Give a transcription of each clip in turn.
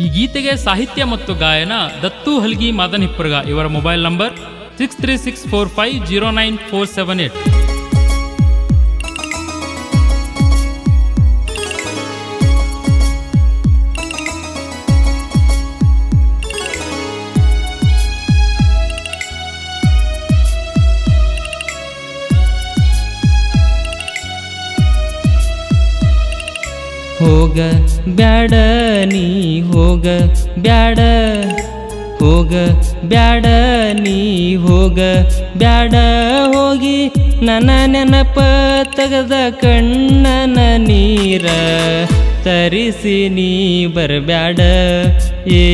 ಈ ಗೀತೆಗೆ ಸಾಹಿತ್ಯ ಮತ್ತು ಗಾಯನ ದತ್ತು ಹಲ್ಗಿ ಮಾದನ್ ಹಿಪ್ಪರ್ಗ ಇವರ mobile number six three six four five zero nine four seven eight. ಹೋಗ ಬ್ಯಾಡ, ನೀ ಹೋಗ ಬ್ಯಾಡ. ಹೋಗ ಬ್ಯಾಡ, ನೀ ಹೋಗ ಬ್ಯಾಡ. ಹೋಗಿ ನನ್ನ ನೆನಪ ತೆಗೆದ ಕಣ್ಣನ ನೀರ ತರಿಸಿ ನೀ ಬರಬ್ಯಾಡ. ಏ,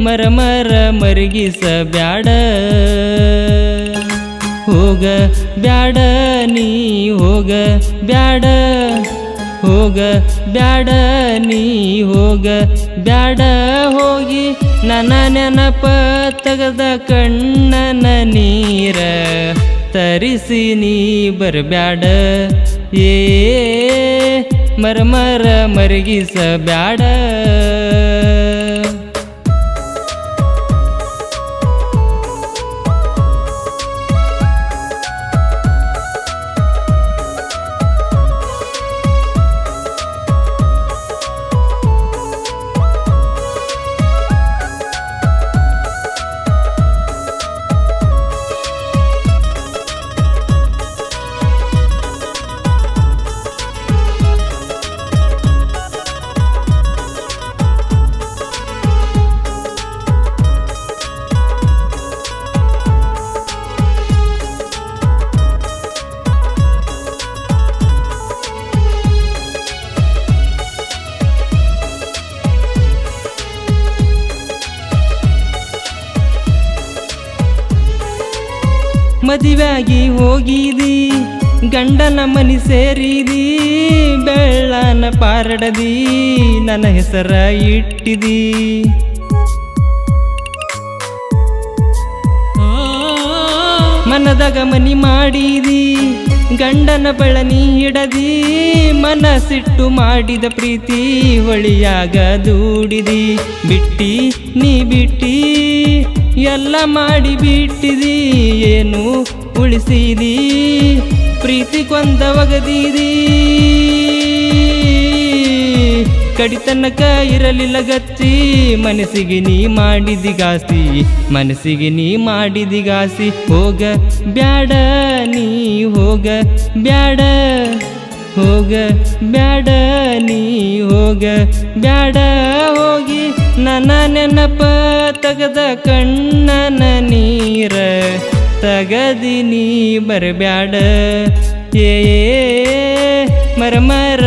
ಮರ ಮರ ಮರಗಿಸ ಬ್ಯಾಡ ಹೋಗ ಬ್ಯಾಡ, ನೀ ಹೋಗ ಬ್ಯಾಡ. ಹೋಗ ಬ್ಯಾಡ, ನೀ ಹೋಗ ಬ್ಯಾಡ. ಹೋಗಿ ನನ್ನ ನೆನಪ ತೆಗೆದ ಕಣ್ಣನ ನೀರ ತರಿಸಿ ನೀ ಬರಬ್ಯಾಡ. ಏ ಮರ ಮರ ಮದುವೆಯಾಗಿ ಹೋಗಿದಿ, ಗಂಡನ ಮನಿ ಸೇರಿದಿ, ಬೆಳ್ಳನ ಪಾರಡದಿ, ನನ್ನ ಹೆಸರ ಇಟ್ಟಿದಿ. ಮನದಾಗ ಮನಿ ಮಾಡಿದಿ, ಗಂಡನ ಬಳನಿ ಹಿಡದಿ ಮನಸಿಟ್ಟು ಮಾಡಿದ ಪ್ರೀತಿ ಹೊಳಿಯಾಗ ದೂಡಿದಿ. ಬಿಟ್ಟಿ ನೀ ಬಿಟ್ಟಿ ಎಲ್ಲ ಮಾಡಿ ಬಿಟ್ಟಿದಿ, ಏನು ಉಳಿಸಿದಿ? ಪ್ರೀತಿ ಕೊಂದ ಒಗದಿದಿ? ಕಡಿತನಕ ಇರಲಿಲ್ಲ ಗತ್ತಿ ಮನಸ್ಸಿಗೆ ನೀ ಮಾಡಿದಿ ಗಾಸಿ, ಮನಸ್ಸಿಗೆ ನೀ ಮಾಡಿದಿಗಾಸಿ ಹೋಗ ಬ್ಯಾಡ, ನೀ ಹೋಗ ಬ್ಯಾಡ ಹೋಗ ಬ್ಯಾಡ, ನೀ ಹೋಗ ಬ್ಯಾಡ, ಹೋಗಿ ನನ್ನ ನೆನಪ ತಗದ ಕಣ್ಣನ ನೀರ ತಗದಿ ನೀ ಬರಬ್ಯಾಡ ಏ ಮರ ಮರ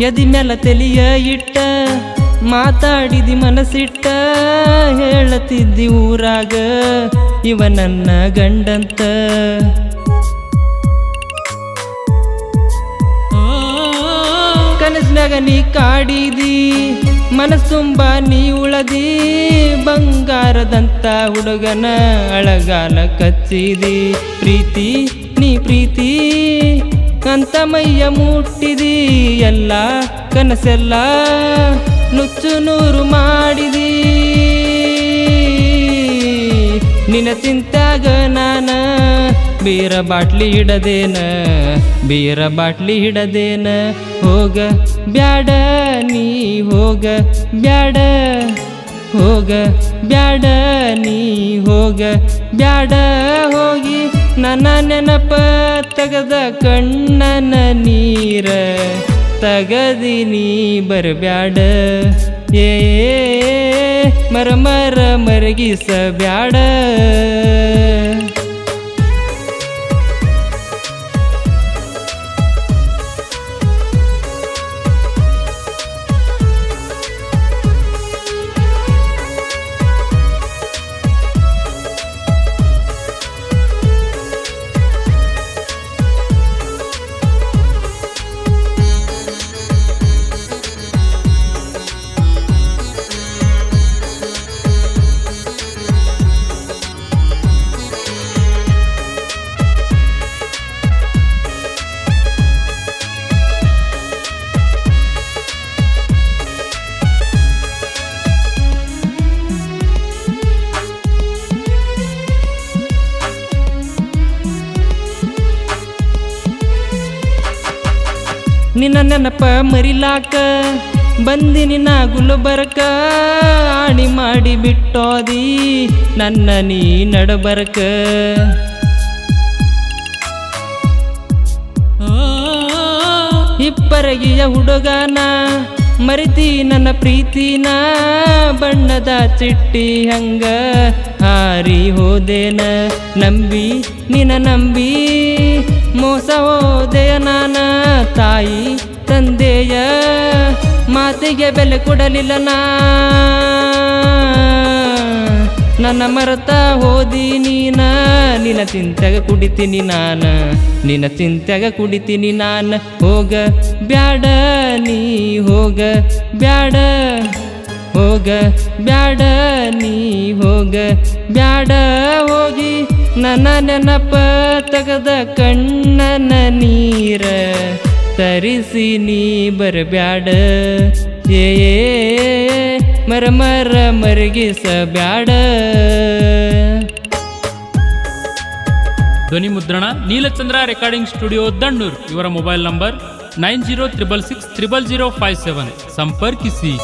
ಎದಿ ಮ್ಯಾಲ ತೆಲಿಯ ಇಟ್ಟ, ಮಾತಾಡಿದಿ ಮನಸ್ಸಿಟ್ಟ, ಹೇಳತಿದ್ದಿ ಊರಾಗ ಇವ ನನ್ನ ಗಂಡಂತ. ಕನಸಿನಾಗ ನೀ ಕಾಡಿದಿ, ಮನಸ್ಸುಂಬ ನೀ ಉಳದಿ, ಬಂಗಾರದಂತ ಹುಡುಗನ ಅಳಗಾಲ ಕಚ್ಚಿದಿ. ಪ್ರೀತಿ, ನೀ ಪ್ರೀತಿ. ಅಂತ ಮೈಯ ಮುಟ್ಟಿದಿ ಎಲ್ಲ ಕನಸೆಲ್ಲ ನುಚ್ಚು ನೂರು ಮಾಡಿದಿ. ನಿನ ತಿಂತಾಗ ನಾನ ಬೀರ ಬಾಟ್ಲಿ ಹಿಡದೇನ ಬೀರ ಬಾಟ್ಲಿ ಹಿಡದೇನ ಹೋಗ ಬ್ಯಾಡ ನೀ ಹೋಗ ಬ್ಯಾಡ ಹೋಗ ಬ್ಯಾಡ ನೀ ಹೋಗ ಬ್ಯಾಡ ಹೋಗಿ. ನನ್ನ ನೆನಪ ತಗದ ಕಣ್ಣನ ನೀರ ತಗದಿನಿ ಬರಬ್ಯಾಡ. ಏ ಮರ ಮರ ಮರಗಿಸ ನಿನ್ನ ನೆನಪ ಮರಿಲಾಕ ಬಂದಿನಿ ನಾ ಬರಕ ಆಣಿ ಮಾಡಿ ಬಿಟ್ಟೋದಿ ನನ್ನ ನೀ ನಡಬರ್ಕ. ಇಪ್ಪರಗಿಯ ಹುಡುಗನ ಮರಿತಿ ನನ್ನ ಪ್ರೀತಿನ ಬಣ್ಣದ ಚಿಟ್ಟಿ ಹಂಗ ಹಾರಿ ಹೋದೇನ ನಂಬಿ, ನಿನ ನಂಬಿ ಮೋಸ ಹೋದೆಯ ನಾನ ತಾಯಿ ತಂದೆಯ ಮಾತಿಗೆ ಬೆಲೆ ಕೊಡಲಿಲ್ಲ ನಾ. ನನ್ನ ಮರತ ಹೋದಿ ನೀನ, ನಿನ್ನ ಚಿಂತೆಗ ಕುಡಿತೀನಿ ನಾನ, ನಿನ್ನ ಚಿಂತೆಗ ಕುಡಿತೀನಿ ನಾನ. ಹೋಗ, ಬ್ಯಾಡ ನೀ ಹೋಗ, ಬ್ಯಾಡ ಹೋಗ, ಬ್ಯಾಡ ನೀ ಹೋಗ, ಬ್ಯಾಡ ಹೋಗಿ ನನ್ನ ನೆನಪ ತಗದ ಕಣ್ಣನ ನೀರ ತರಿಸಿ ನೀ ಬರಬ್ಯಾಡ. ಏ ಮರ ಮರ ಮರಗಿಸ ಬ್ಯಾಡ ಧ್ವನಿ ಮುದ್ರಣ ನೀಲಚಂದ್ರ ರೆಕಾರ್ಡಿಂಗ್ ಸ್ಟುಡಿಯೋ ದಣ್ಣೂರ್ ಇವರ mobile number nine zero triple six triple zero five seven. ಸಂಪರ್ಕಿಸಿ.